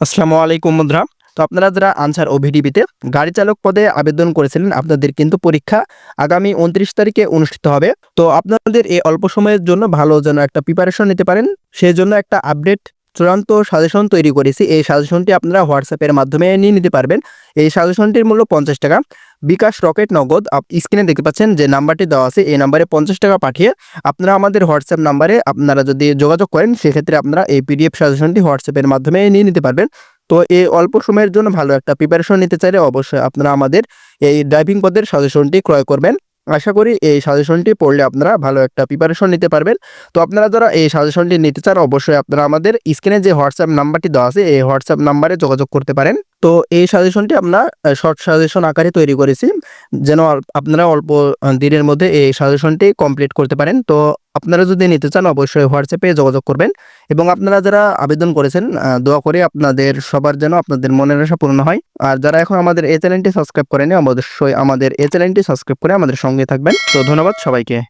আসসালামু আলাইকুম বন্ধুরা। তো আপনারা যারা আনসার ও ভিডিপিতে গাড়ি চালক পদে আবেদন করেছিলেন, আপনাদের কিন্তু পরীক্ষা আগামী উনত্রিশ তারিখে অনুষ্ঠিত হবে। তো আপনাদের এই অল্প সময়ের জন্য ভালো যেন একটা প্রিপারেশন নিতে পারেন সেই জন্য একটা আপডেট চূড়ান্ত সাজেশন তৈরি করেছি। এই সাজেশনটি আপনারা হোয়াটসঅ্যাপের মাধ্যমে নিয়ে নিতে পারবেন। এই সাজেশনটির মূল্য পঞ্চাশ টাকা। বিকাশ রকেট নগদ স্ক্রিনে দেখতে পাচ্ছেন যে নাম্বারটি দেওয়া আছে, এই নাম্বারে পঞ্চাশ টাকা পাঠিয়ে আপনারা আমাদের হোয়াটসঅ্যাপ নাম্বারে আপনারা যদি যোগাযোগ করেন, সেক্ষেত্রে আপনারা এই পিডিএফ সাজেশনটি হোয়াটসঅ্যাপের মাধ্যমে নিয়ে নিতে পারবেন। তো এই অল্প সময়ের জন্য ভালো একটা প্রিপারেশন নিতে চাইলে অবশ্যই আপনারা আমাদের এই ড্রাইভিং পদের সাজেশনটি ক্রয় করবেন। আশা করি এই সাজেশনটি পড়লে আপনারা ভালো একটা প্রিপারেশন নিতে পারবেন। তো আপনারা যারা এই সাজেশনটি নিতে চান, অবশ্যই আপনারা আমাদের স্ক্রিনে যে হোয়াটসঅ্যাপ নাম্বারটি দেওয়া আছে, এই হোয়াটসঅ্যাপ নাম্বারে যোগাযোগ করতে পারেন। তো এই সাজেশনটি আমরা শর্ট সাজেশন আকারে তৈরি করেছি। যেন আপনারা অল্প দিনের মধ্যে এই সাজেশনটি কমপ্লিট করতে পারেন। তো আপনারা যদি নিতে চান, অবশ্যই হোয়াটসঅ্যাপে যোগাযোগ করবেন। এবং আপনারা যারা আবেদন করেছেন দোয়া করে আপনাদের সবার যেন আপনাদের মনের আশা পূর্ণ হয়। আর যারা এখন আমাদের এই চ্যানেলটি সাবস্ক্রাইব করেনি অবশ্যই আমাদের এই চ্যানেলটি সাবস্ক্রাইব করে আমাদের সঙ্গে থাকবেন। তো ধন্যবাদ সবাইকে।